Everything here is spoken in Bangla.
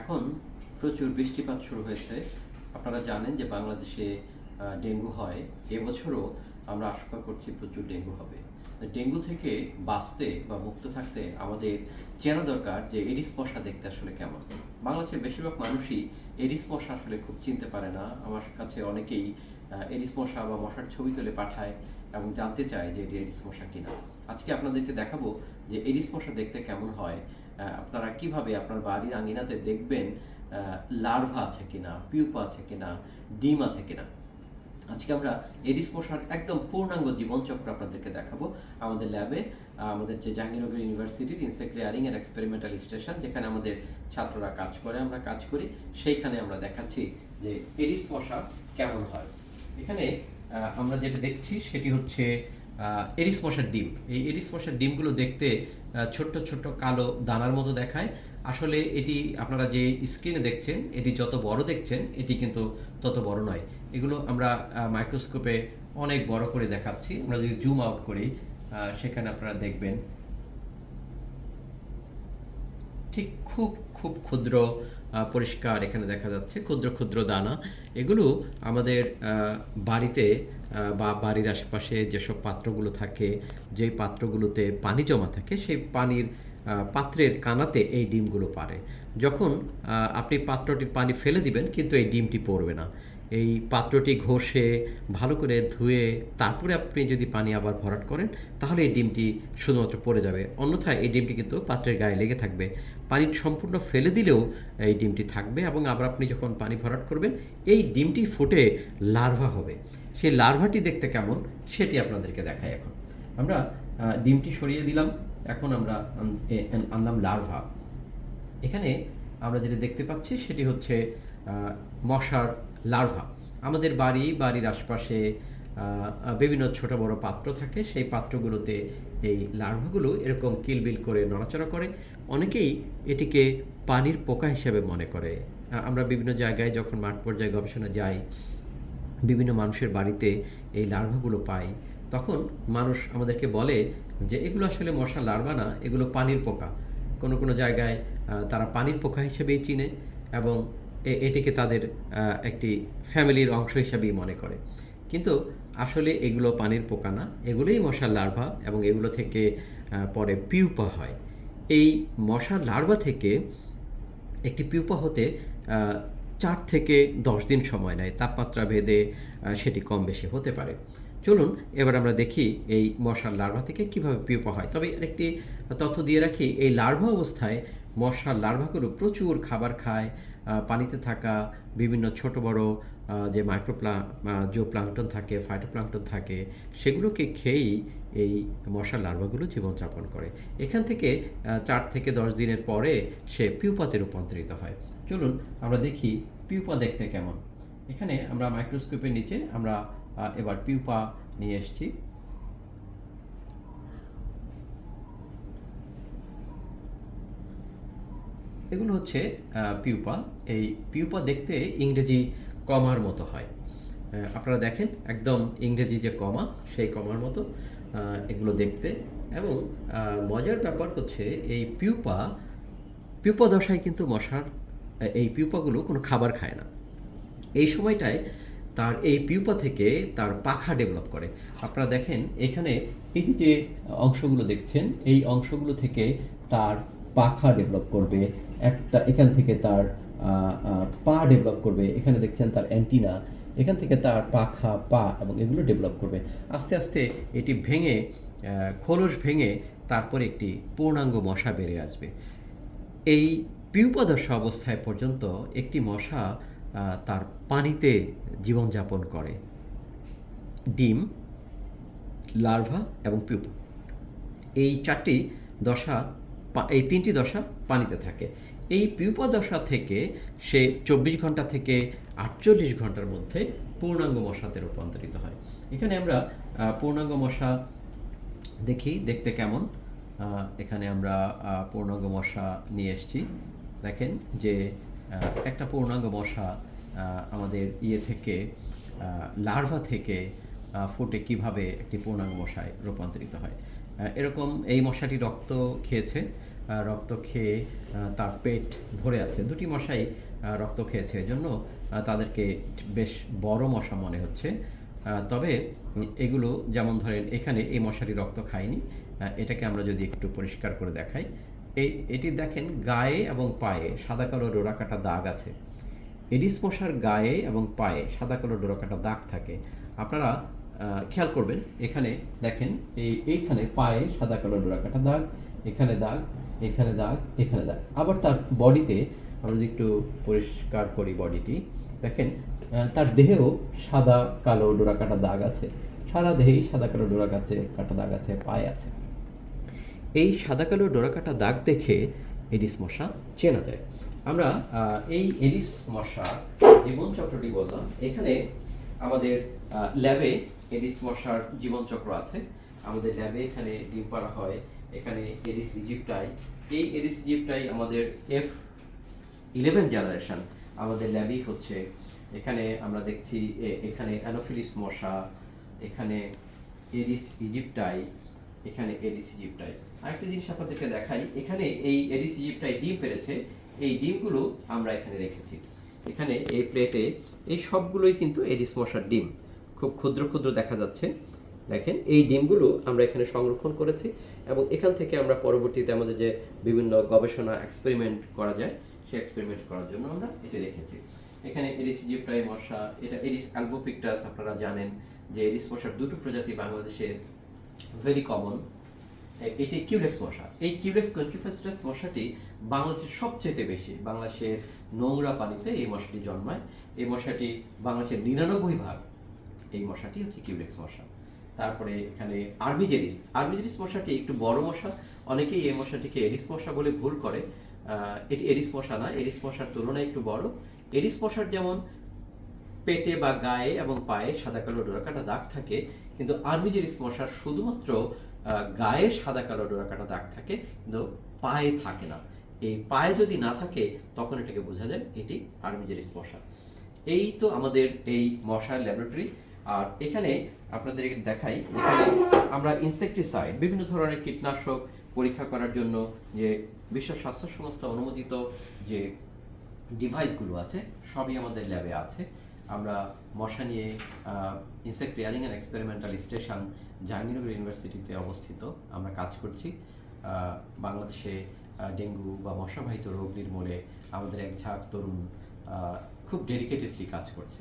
এখন প্রচুর বৃষ্টিপাত শুরু হয়েছে। আপনারা জানেন যে বাংলাদেশে ডেঙ্গু হয়। এবছরও আমরা আশঙ্কা করছি প্রচুর ডেঙ্গু হবে। ডেঙ্গু থেকে বাঁচতে বা মুক্ত থাকতে আমাদের চেনা দরকার যে এডিস মশা দেখতে আসলে কেমন। বাংলাদেশের বেশিরভাগ মানুষই এডিস মশা আসলে খুব চিনতে পারে না। আমার কাছে অনেকেই এডিস মশা বা মশার ছবি তুলে পাঠায় এবং জানতে চায় যে এটি এডিস মশা কিনা। আজকে আপনাদেরকে দেখাবো যে এডিস মশা দেখতে কেমন হয় আপনারা কীভাবে আপনার বাড়ির আঙ্গিনাতে দেখবেন লার্ভা আছে কিনা পিউপা আছে কিনা, ডিম আছে কিনা? আজকে আমরা এডিস মশার একদম পূর্ণাঙ্গ জীবনচক্র আপনাদেরকে দেখাবো আমাদের ল্যাবে আমাদের যে জাহাঙ্গীরনগর ইউনিভার্সিটির ইনসেক্রিয়ারিং এন্ড এক্সপেরিমেন্টাল স্টেশন যেখানে আমাদের ছাত্ররা কাজ করে, আমরা কাজ করি, সেইখানে আমরা দেখাচ্ছি যে এডিস মশা কেমন হয়। এখানে আমরা যেটা দেখছি সেটি হচ্ছে এডিস মশার ডিম। এই এডিস মশার ডিমগুলো দেখতে ছোট্ট ছোট্ট কালো দানার মতো দেখায়। আসলে এটি আপনারা যে স্ক্রিনে দেখছেন, এটি যত বড় দেখছেন, এটি কিন্তু তত বড় নয়। এগুলো আমরা মাইক্রোস্কোপে অনেক বড় করে দেখাচ্ছি। আমরা যদি জুম আউট করি সেখানে আপনারা দেখবেন ঠিক খুব খুব ক্ষুদ্র পরিষ্কার এখানে দেখা যাচ্ছে। ক্ষুদ্র ক্ষুদ্র দানা। এগুলো আমাদের বাড়িতে বা বাড়ির আশেপাশে যেসব পাত্রগুলো থাকে, যেই পাত্রগুলোতে পানি জমা থাকে, সেই পানির পাত্রের কানাতে এই ডিমগুলো পারে। যখন আপনি পাত্রটির পানি ফেলে দিবেন, কিন্তু এই ডিমটি পড়বে না। এই পাত্রটি ঘষে ভালো করে ধুয়ে তারপরে আপনি যদি পানি আবার ভরাট করেন, তাহলে এই ডিমটি শুধুমাত্র পড়ে যাবে। অন্যথায় এই ডিমটি কিন্তু পাত্রের গায়ে লেগে থাকবে। পানি সম্পূর্ণ ফেলে দিলেও এই ডিমটি থাকবে এবং আবার আপনি যখন পানি ভরাট করবেন, এই ডিমটি ফুটে লার্ভা হবে। সেই লার্ভাটি দেখতে কেমন, সেটি আপনাদেরকে দেখাই এখন। আমরা ডিমটি সরিয়ে দিলাম। এখন আমরা আনলাম লার্ভা। এখানে আমরা যেটা দেখতে পাচ্ছি, সেটি হচ্ছে মশার লার্ভা। আমাদের বাড়ি, বাড়ির আশপাশে বিভিন্ন ছোট বড় পাত্র থাকে, সেই পাত্রগুলোতে এই লার্ভাগুলো এরকম কিলবিল করে নড়াচড়া করে। অনেকেই এটিকে পানির পোকা হিসেবে মনে করে। আমরা বিভিন্ন জায়গায় যখন মাঠ পর্যায়ে গবেষণা যাই, বিভিন্ন মানুষের বাড়িতে এই লার্ভাগুলো পাই, তখন মানুষ আমাদেরকে বলে যে, এগুলো আসলে মশা লার্ভা না, এগুলো পানির পোকা। কোনো কোনো জায়গায় তারা পানির পোকা হিসেবেই চিনে এবং এটিকে তাদের একটি ফ্যামিলির অংশ হিসাবেই মনে করে। কিন্তু আসলে এগুলো পানির পোকা না, এগুলোই মশার লার্ভা এবং এগুলো থেকে পরে পিউপা হয়। এই মশার লার্ভা থেকে একটি পিউপা হতে চার থেকে দশ দিন সময় নেয়। তাপমাত্রা ভেদে সেটি কম বেশি হতে পারে। চলুন এবার আমরা দেখি এই মশার লার্ভা থেকে কীভাবে পিউপা হয়। তবে একটি তথ্য দিয়ে রাখি, এই লার্ভা অবস্থায় মশার লার্ভাগুলো প্রচুর খাবার খায় পানিতে থাকা বিভিন্ন ছোট বড় যে মাইক্রোপ্লা জো প্লাঙ্কটন থাকে ফাইটোপ্লাঙ্কটন থাকে, সেগুলোকে খেয়েই এই মশার লার্ভাগুলো জীবনযাপন করে। এখান থেকে চার থেকে দশ দিনের পরে সে পিউপাতে রূপান্তরিত হয়। চলুন আমরা দেখি পিউপা দেখতে কেমন। এখানে আমরা মাইক্রোস্কোপের নিচে আমরা এবার পিউপা নিয়ে এসেছি। এগুলো হচ্ছে পিউপা এই পিউপা দেখতে ইংরেজি কমার মতো হয়। আপনারা দেখেন, একদম ইংরেজি যে কমা, সেই কমার মতো এগুলো দেখতে। এবং মজার ব্যাপার হচ্ছে, এই পিউপা পিউপা দশায় কিন্তু মশার এই পিউপাগুলো কোনো খাবার খায় না। এই সময়টায় তার, এই পিউপা থেকে তার পাখা ডেভেলপ করে। আপনারা দেখেন, এখানে এই যে অংশগুলো দেখছেন, এই অংশগুলো থেকে তার পাখা ডেভেলপ করবে, একটা এখান থেকে তার পা ডেভেলপ করবে, এখানে দেখছেন তার অ্যান্টিনা এখান থেকে তার পাখা, পা এবং এগুলো ডেভেলপ করবে। আস্তে আস্তে এটি ভেঙে খোলস ভেঙে তারপরে একটি পূর্ণাঙ্গ মশা বেড়ে আসবে। এই পিউপাদশা অবস্থায় পর্যন্ত একটি মশা তার পানিতে জীবনযাপন করে। ডিম, লার্ভা এবং পিউপা। এই চারটি দশা এই তিনটি দশা পানিতে থাকে। এই পিউপা দশা থেকে সে চব্বিশ ঘণ্টা থেকে আটচল্লিশ ঘণ্টার মধ্যে পূর্ণাঙ্গ মশাতে রূপান্তরিত হয়। এখানে আমরা পূর্ণাঙ্গ মশা দেখি, দেখতে কেমন? এখানে আমরা পূর্ণাঙ্গ মশা নিয়ে এসেছি। দেখেন যে একটা পূর্ণাঙ্গ মশা আমাদের ইয়ে থেকে লার্ভা থেকে ফুটে কীভাবে একটি পূর্ণাঙ্গ মশায় রূপান্তরিত হয়। এরকম এই মশাটি রক্ত খেয়েছে। রক্ত খেয়ে তার পেট ভরে আছে। দুটি মশাই রক্ত খেয়েছে। এজন্য আহ, তাদেরকে বেশ বড় মশা মনে হচ্ছে। তবে এগুলো যেমন ধরেন এখানে এই মশাটি রক্ত খায়নি। এটাকে আমরা যদি একটু পরিষ্কার করে দেখাই। এই এটি দেখেন গায়ে এবং পায়ে সাদা কালো ডোরাকাটা দাগ আছে। এডিস মশার গায়ে এবং পায়ে সাদা কালো ডোরাকাটা দাগ থাকে। আপনারা খেয়াল করবেন, এখানে দেখেন, এই, এইখানে পায়ে সাদা কালো ডোরাকাটা দাগ, এখানে দাগ এখানে দাগ এখানে দাগ। আবার তার বডিতে আমরা যদি একটু পরিষ্কার করি বডিটি, দেখেন তার দেহেও সাদা কালো ডোরাকাটা দাগ আছে। সারা দেহেই সাদা কালো ডোরা কাছে, কাটা দাগ আছে, পায়ে আছে। এই সাদা কালো ডোরাকাটা দাগ দেখে এডিস মশা চেনা যায়। আমরা এই এডিস মশা জীবনচক্রটি বললাম। এখানে আমাদের ল্যাবে এডিস মশার জীবনচক্র আছে। আমাদের ল্যাবে এখানে ডিম পাড়া হয়, এখানে এডিস ইজিপ্টাই এই এডিস ইজিপ্টাই আমাদের এফ ইলেভেন জেনারেশন আমাদের ল্যাবই হচ্ছে। এখানে আমরা দেখছি এখানে অ্যানোফিলিস মশা, এখানে এডিস ইজিপ্টাই এখানে এডিস ইজিপ্টাই আরেকটা জিনিস আপনাদেরকে দেখাই, এখানে এই এডিস ইজিপ্টাই ডিম পেরেছে, এই ডিমগুলো আমরা এখানে রেখেছি। এখানে এই প্লেটে এই সবগুলোই কিন্তু এডিস মশার ডিম। খুব ক্ষুদ্র ক্ষুদ্র দেখা যাচ্ছে। দেখেন, এই ডিমগুলো আমরা এখানে সংরক্ষণ করেছি এবং এখান থেকে আমরা পরবর্তীতে আমাদের যে বিভিন্ন গবেষণা এক্সপেরিমেন্ট করা যায়, সেই এক্সপেরিমেন্ট করার জন্য আমরা এটা রেখেছি। এখানে এডিস ইজিপ্টাই মশা এটা এডিস অ্যালবোপিকটাস আপনারা জানেন যে এডিস মশার দুটো প্রজাতি বাংলাদেশে ভেরি কমন এটি কিউলেক্স মশা এই কিউলেক্স কনকিফেস্টাস মশাটি বাংলাদেশের সবচেয়ে বেশি, বাংলাদেশের নোংরা পানিতে এই মশাটি জন্মায়। এই মশাটি বাংলাদেশের নিরানব্বই ভাগ এই মশাটি হচ্ছে কিউলেক্স মশা। তারপরে এখানে আরবিজেরিস। আরবিজেরিস মশাটি একটু বড় মশা। অনেকেই এই মশাটিকে এডিস মশা বলে ভুল করে। এটি এডিস মশা না এডিস মশার তুলনায় একটু বড়। এডিস মশার যেমন পেটে বা গায়ে এবং পায়ে সাদা কালো ডোরাকাটা দাগ থাকে, কিন্তু আর্মিজেরিস মশার শুধুমাত্র গায়ে সাদা কালো ডোরাকাটা দাগ থাকে, কিন্তু পায়ে থাকে না। এই পায়ে যদি না থাকে, তখন এটাকে বোঝা যায় এটি আর্মিজেরিস মশা। এই তো আমাদের এই মশার ল্যাবরেটরি। আর এখানে আপনাদের দেখাই, এখানে আমরা ইনসেকটিসাইড বিভিন্ন ধরনের কীটনাশক পরীক্ষা করার জন্য যে বিশ্ব স্বাস্থ্য সংস্থা অনুমোদিত যে ডিভাইসগুলো আছে, সবই আমাদের ল্যাবে আছে। আমরা মশা নিয়ে insect rearing and experimental station Jahangirnagar ইউনিভার্সিটিতে অবস্থিত। আমরা কাজ করছি। বাংলাদেশে ডেঙ্গু বা মশাবাহিত রোগ নির্মূলে আমাদের এক ঝাঁক তরুণ খুব ডেডিকেটেডলি কাজ করছে।